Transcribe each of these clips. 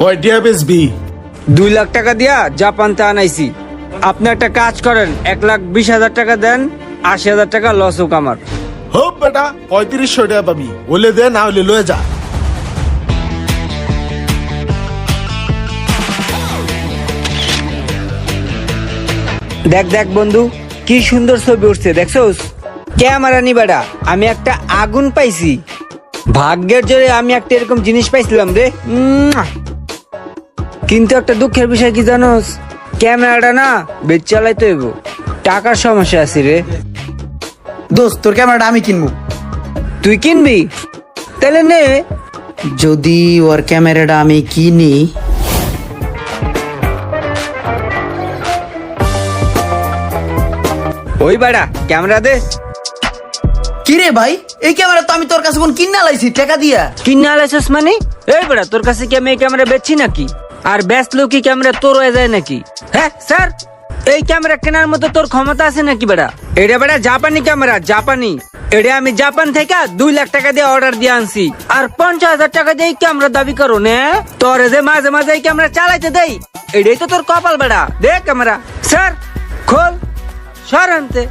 কয়টিয়া বেচবি? দুই লাখ টাকা দিয়া জাপানতে আনাইছি। আপনি একটা কাজ করেন এক লাখ বিশ হাজার টাকা দেন আশি হাজার টাকা লস হোক আমার। হোপ বেটা পঁয়ত্রিশশো টাকা পাবি। বলে দে না হলে লয়ে যা। দেখ দেখ বন্ধু কি সুন্দর ছবি উঠছে দেখছোস? ক্যামেরা নি বেটা? আমি একটা আগুন পাইছি। ভাগ্যের জোরে আমি একটা এরকম জিনিস পাইছিলাম রে। উম্মুয়া। কিন্তু একটা দুঃখের বিষয় কি জানোস ক্যামেরাটা না বেচ চালাইতে হইব। টাকার সমস্যা আছে রে। দোস্ত তোর ক্যামেরাটা আমি কিনবো। তুই কিনবি? তাহলে নে। যদি ওর ক্যামেরাটা আমি কিনি। ওই বেড়া ক্যামেরা দে। কিরে ভাই এই ক্যামেরা তো আমি তোর কাছে কোন কিনা লাইছি টাকা দিয়া। কিনে আলাইছিস মানে? এই বেড়া তোর কাছে কি আমি এই ক্যামেরা বেচছি নাকি? আর ব্যস্ত কি ক্যামেরা তোর হয়ে যায় নাকি? হ্যাঁ স্যার? এই ক্যামেরা কেনার মতো তোর ক্ষমতা আছে নাকি বেড়া? এটা বেড়া জাপানি ক্যামেরা জাপানি। এটা আমি জাপান থেকে দুই লাখ টাকা দিয়ে অর্ডার দিয়ে আনছি। আর পঞ্চাশ হাজার টাকা দিয়ে ক্যামেরা দাবি করো, নে? তোর যে মাঝে মাঝে এই ক্যামেরা চালাইতে দেই, এটাই তো তোর কপাল বেড়া। দে ক্যামেরা স্যার, খোল। সর আনতে।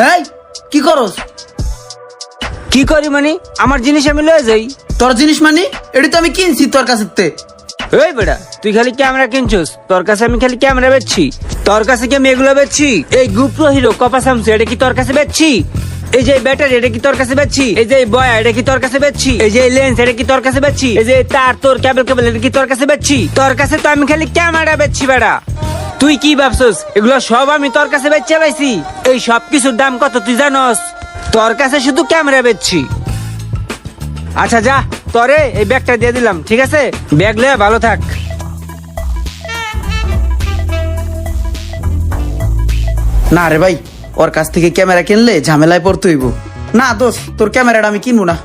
এই কি করস? কি করি মানে? আমার জিনিস আমি লয়ে যাই। তোর জিনিস মানে? এটা তো আমি কিনছি তোর কাছে এই বেটা তুই খালি ক্যামেরা কিনছিস। তোর কাছে আমি খালি ক্যামেরা বেচছি। তোর কাছে কি আমি এগুলো বেচছি? এই গুপ্রো হিরো কপা সামসু এটা কি তোর কাছে বেচছি? এই যে ব্যাটারি এটা কি তোর কাছে বেচছি? এই যে বয়া এটা কি তোর কাছে বেচছি? এই যে লেন্স এটা কি তোর কাছে বেচছি? এই যে তার তোর কেবল কেবল এটা কি তোর কাছে বেচছি? তোর কাছে তো আমি খালি ক্যামেরা বেচছি বেটা। তুই কি ভাবছস? এগুলো সব আমি তোর কাছে বেচে পাইছি। এই সব কিছুর দাম কত তুই জানস? তোর কাছে শুধু ক্যামেরা বেচছি। আচ্ছা যা তরে এই ব্যাগটা দিয়ে দিলাম ঠিক আছে? ব্যাগ লে ভালো থাক। না রে ভাই ওর কাছ থেকে ক্যামেরা কিনলে ঝামেলায় পড়তে হইব। না দোস্ত তোর ক্যামেরাটা আমি কিনবো না।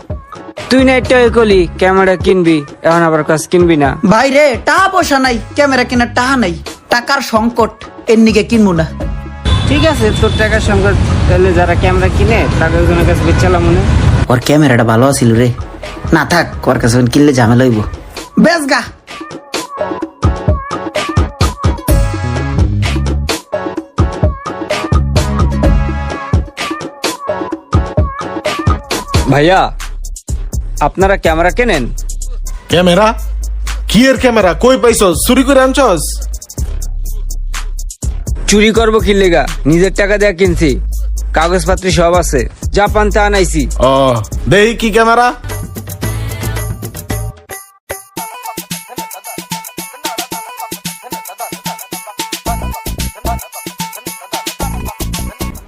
তুই না একটা কলি ক্যামেরা কিনবি এখন আবার কাজ কিনবি না। ভাই রে টাকা পয়সা নাই ক্যামেরা কেনার টাকা নাই। টাকার সংকট এর নিকে কিনবো না। ঠিক আছে তোর টাকার সংকট তাহলে যারা ক্যামেরা কিনে তাদের জন্য কাছে বেচালাম মনে ওর ক্যামেরাটা ভালো আছিল রে। না থাক ওর কাছে কিনলে ঝামেলা হইব। বেশ গা। ভাইয়া আপনারা ক্যামেরা কেনেন? ক্যামেরা? কি এর ক্যামেরা? কই পাইছস? চুরি করে আনছস? চুরি করব কি লেগা? নিজের টাকা দেয়া কিনছি। কাগজপত্র সব আছে। জাপান তে আনাইছি। ও দেই কি ক্যামেরা?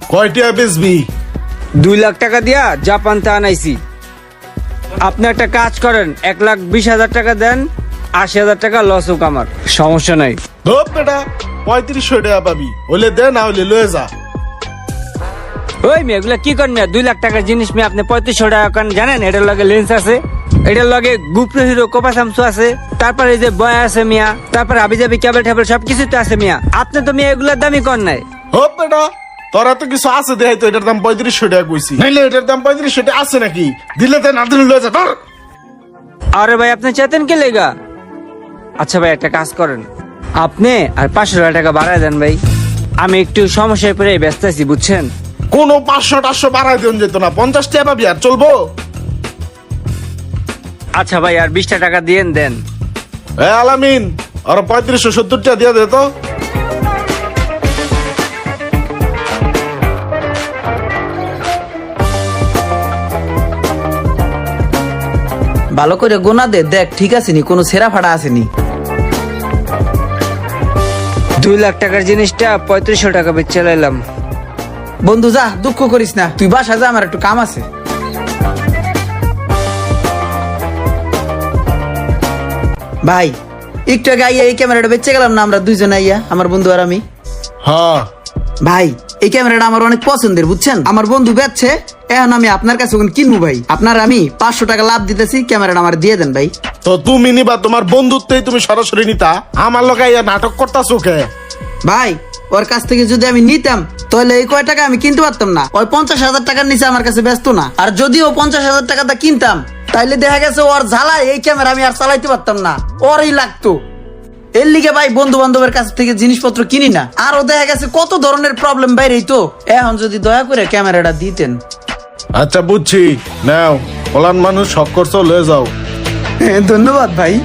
কয়টিয়া বেচবি? দুই লাখ টাকা দিয়া জাপান তে আনাইছি। আপনি একটা কাজ করেন এক লাখ বিশ হাজার টাকা দেন আশি হাজার টাকা লস হোক আমার। সমস্যা নাই। হোপ বেটা। পঁয়ত্রিশশো টাকা পাবি। হলে দে না হলে লয়ে যা। ওই মেয়ে এগুলা কি করেন না দুই লাখ টাকার জিনিস মেয়ে আপনি পঁয়ত্রিশশো টাকা করেন জানেন? এটার লগে লেন্স আছে। এটার লগে গুপ্র হিরো কোপা সামসু আছে। তারপর এই যে বয় আছে মিয়া তারপর আবি যাবি কেবল টেবল সবকিছু তো আছে মিয়া। আপনি তো মেয়ে এগুলোর দামই কর নাই। হোপ বেটা তোরা তো কিছু আছে দেখাই তো এটার দাম পঁয়ত্রিশশো টাকা কইছি। নাইলে এটার দাম পঁয়ত্রিশশো টাকা আছে নাকি? দিলে তো না দিলে লয়ে যা ধর। আরে ভাই আপনি চেতেন কে লেগা? আচ্ছা ভাই একটা কাজ করেন। আপনি আর পাঁচশো টাকা বাড়ায় দেন ভাই। আমি একটু সমস্যায় পড়ে ব্যস্ত আছি বুঝছেন? কোনো পাঁচশো টাশশো বাড়াই দিন যেত না। পঞ্চাশ টাকা পাবি আর চলবো? আচ্ছা ভাই আর বিশটা টাকা দিয়ে দেন। এ আলামিন আর পঁয়ত্রিশশো সত্তর টাকা দিয়ে দে তো। ভালো করে গোনা দে দেখ ঠিক আছে নি কোনো সেরা ফাড়া আসেনি দুই লাখ টাকার জিনিসটা পঁয়ত্রিশশো টাকা বেচে লাইলাম বন্ধু যা দুঃখ করিস না। তুই বাসা যা আমার একটু কাম আছে। ভাই একটু আগে আইয়া এই ক্যামেরাটা বেচে গেলাম না আমরা দুইজন আইয়া আমার বন্ধু আর আমি? হ্যাঁ। ভাই এই ক্যামেরাটা আমার অনেক পছন্দের বুঝছেন? আমার বন্ধু বেচছে এখন আমি আপনার কাছে ওখানে কিনবো ভাই। আপনার আমি পাঁচশো টাকা লাভ দিতেছি ক্যামেরাটা আমার দিয়ে দেন ভাই। তো তুমি নিবা তোমার বন্ধুত্বেই তুমি সরাসরি নিতা। আমার লোক নাটক করতাছো কে? ভাই ওর কাছ থেকে যদি আমি নিতাম তাহলে এই কয় টাকা আমি কিনতে পারতাম না। ওই পঞ্চাশ হাজার টাকার নিচে আমার কাছে ব্যস্ত না। আর যদি ও পঞ্চাশ হাজার টাকাটা কিনতাম তাইলে দেখা গেছে ওর ঝালায় এই ক্যামেরা আমি আর চালাইতে পারতাম না। ওরই লাগতো। এর লিগে ভাই বন্ধু বান্ধবের কাছ থেকে জিনিসপত্র কিনি না। আর ও দেখা গেছে কত ধরনের প্রবলেম বাইরেই তো। এখন যদি দয়া করে ক্যামেরাটা দিতেন। আচ্ছা বুঝছি। নাও ফলান মানুষ সব করছ লয়ে যাও। ধন্যবাদ ভাই।